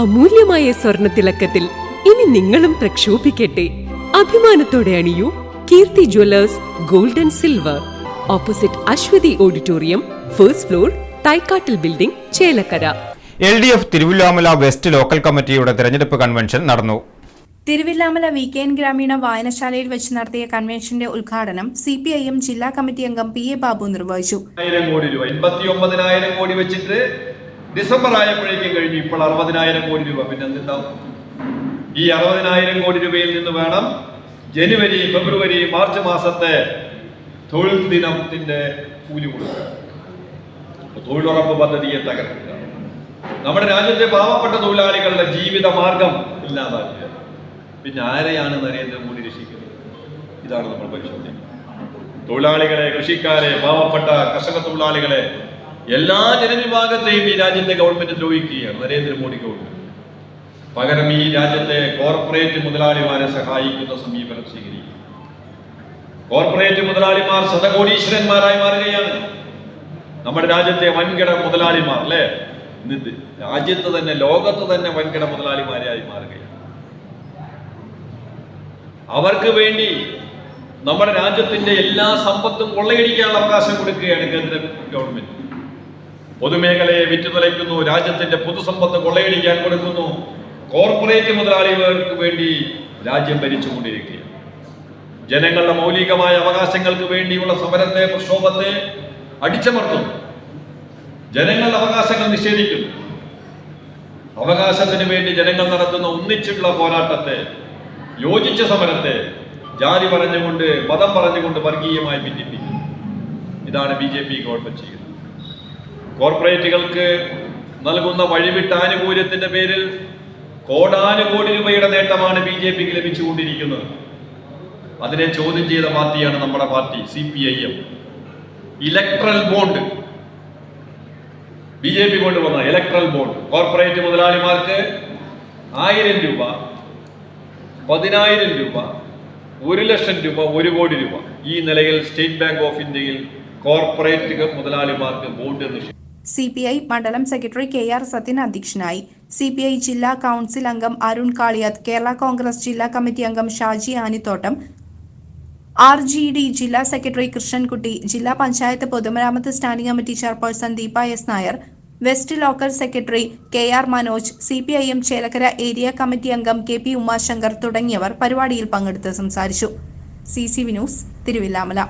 അമൂല്യമായ സ്വർണ തിളക്കത്തിൽ ഇനി നിങ്ങളും പ്രക്ഷോഭിക്കട്ടെ. അഭിമാനത്തോടെ അണിയൂ Keerthi jewellers gold and silver. Opposite Aswathi auditorium first floor തൈക്കാട്ടിൽ building Chelakkara. L D F Thiruvilwamala west local കമ്മിറ്റിയുടെ തെരഞ്ഞെടുപ്പ് കൺവെൻഷൻ നടന്നു. തിരുവില്ലാമല വി കെ എൻ ഗ്രാമീണ വായനശാലയിൽ വെച്ച് നടത്തിയ കൺവെൻഷന്റെ ഉദ്ഘാടനം സി പി ഐ എം ജില്ലാ കമ്മിറ്റി അംഗം പി എ ബാബു നിർവഹിച്ചു. ആയിരം കോടി രൂപ എൺപത്തി കോടി വെച്ചിട്ട് ഡിസംബർ ആയപ്പോഴേക്കും കഴിഞ്ഞു. ഇപ്പോൾ അറുപതിനായിരം കോടി രൂപ. പിന്നെ എന്തുണ്ടാവും ഈ അറുപതിനായിരം കോടി രൂപയിൽ നിന്ന് വേണം ജനുവരി ഫെബ്രുവരി മാർച്ച് മാസത്തെ തൊഴിൽ ദിനത്തിന്റെ കൂലി കൊടുക്കുക. തൊഴിലുറപ്പ് പദ്ധതിയെ തകർക്കുക. നമ്മുടെ രാജ്യത്തെ പാവപ്പെട്ട തൊഴിലാളികളുടെ ജീവിത മാർഗം ഇല്ലാതാക്കുക. പിന്നെ ആരെയാണ് നരേന്ദ്രമോദി രക്ഷിക്കുന്നത്? ഇതാണ് നമ്മൾ പരിശോധിക്കുന്നത്. തൊഴിലാളികളെ കൃഷിക്കാരെ പാവപ്പെട്ട കർഷക തൊഴിലാളികളെ എല്ലാ ജനവിഭാഗത്തെയും ഈ രാജ്യത്തെ ഗവൺമെന്റ് ദ്രോഹിക്കുകയാണ്. നരേന്ദ്രമോദി ഗവൺമെന്റ് പകരം ഈ രാജ്യത്തെ കോർപ്പറേറ്റ് മുതലാളിമാരെ സഹായിക്കുന്ന സമീപനം സ്വീകരിക്കും. കോർപ്പറേറ്റ് മുതലാളിമാർ ശതകോടീശ്വരന്മാരായി മാറുകയാണ്. നമ്മുടെ രാജ്യത്തെ വൻകിട മുതലാളിമാർ അല്ലേ? രാജ്യത്ത് തന്നെ ലോകത്ത് തന്നെ വൻകിട മുതലാളിമാരായി മാറുകയാണ്. അവർക്ക് വേണ്ടി നമ്മുടെ രാജ്യത്തിന്റെ എല്ലാ സമ്പത്തും കൊള്ളയടിക്കാനുള്ള അവകാശം കൊടുക്കുകയാണ് കേന്ദ്ര ഗവൺമെന്റ്. പൊതുമേഖലയെ വിറ്റുതുലയ്ക്കുന്നു രാജ്യത്തിന്റെ പൊതുസമ്പത്ത് കൊള്ളയടിക്കാൻ കൊടുക്കുന്നു. കോർപ്പറേറ്റ് മുതലാളികൾക്ക് വേണ്ടി രാജ്യം ഭരിച്ചുകൊണ്ടിരിക്കുകയാണ്. ജനങ്ങളുടെ മൗലികമായ അവകാശങ്ങൾക്ക് വേണ്ടിയുള്ള സമരത്തെ പ്രക്ഷോഭത്തെ അടിച്ചമർത്തുന്നു. ജനങ്ങളുടെ അവകാശങ്ങൾ നിഷേധിക്കുന്നു. അവകാശത്തിന് വേണ്ടി ജനങ്ങൾ നടത്തുന്ന ഒന്നിച്ചുള്ള പോരാട്ടത്തെ യോജിച്ച സമരത്തെ ജാതി പറഞ്ഞുകൊണ്ട് മതം പറഞ്ഞുകൊണ്ട് വർഗീയമായി ഭിന്നിപ്പിക്കുന്നു. ഇതാണ് ബി ജെ പി ഗവൺമെന്റ് ചെയ്യുന്നത്. കോർപ്പറേറ്റുകൾക്ക് നൽകുന്ന വഴിവിട്ട ആനുകൂല്യത്തിന്റെ പേരിൽ കോടാനുകോടി രൂപയുടെ നേട്ടമാണ് ബി ജെ പിക്ക് ലഭിച്ചുകൊണ്ടിരിക്കുന്നത്. അതിനെ ചോദ്യം ചെയ്ത പാർട്ടിയാണ് നമ്മുടെ party C P I M. Electoral bond. B J P കൊണ്ടുവന്ന ഇലക്ട്രൽ ബോണ്ട്. കോർപ്പറേറ്റ് മുതലാളിമാർക്ക് ആയിരം രൂപ പതിനായിരം രൂപ ഒരു ലക്ഷം രൂപ ഒരു കോടി രൂപ. ഈ നിലയിൽ സ്റ്റേറ്റ് ബാങ്ക് ഓഫ് ഇന്ത്യയിൽ കോർപ്പറേറ്റ് മുതലാളിമാർക്ക് ബോണ്ട് നിഷേധിച്ചു സി പി ഐ മണ്ഡലം സെക്രട്ടറി കെ ആർ സത്യൻ അധ്യക്ഷനായി. സി പി ഐ ജില്ലാ കൗൺസിൽ അംഗം അരുൺ കാളിയാത്ത് കേരള കോൺഗ്രസ് ജില്ലാ കമ്മിറ്റി അംഗം Shaji Anithottam R J D ജില്ലാ സെക്രട്ടറി കൃഷ്ണൻകുട്ടി ജില്ലാ പഞ്ചായത്ത് പൊതുമരാമത്ത് standing committee chairperson Deepa S Nair west local secretary K R Manoj C P I M Chelakkara area committee അംഗം K P Umashankar തുടങ്ങിയവർ പരിപാടിയിൽ പങ്കെടുത്ത് സംസാരിച്ചു. C C V news Thiruvilwamala.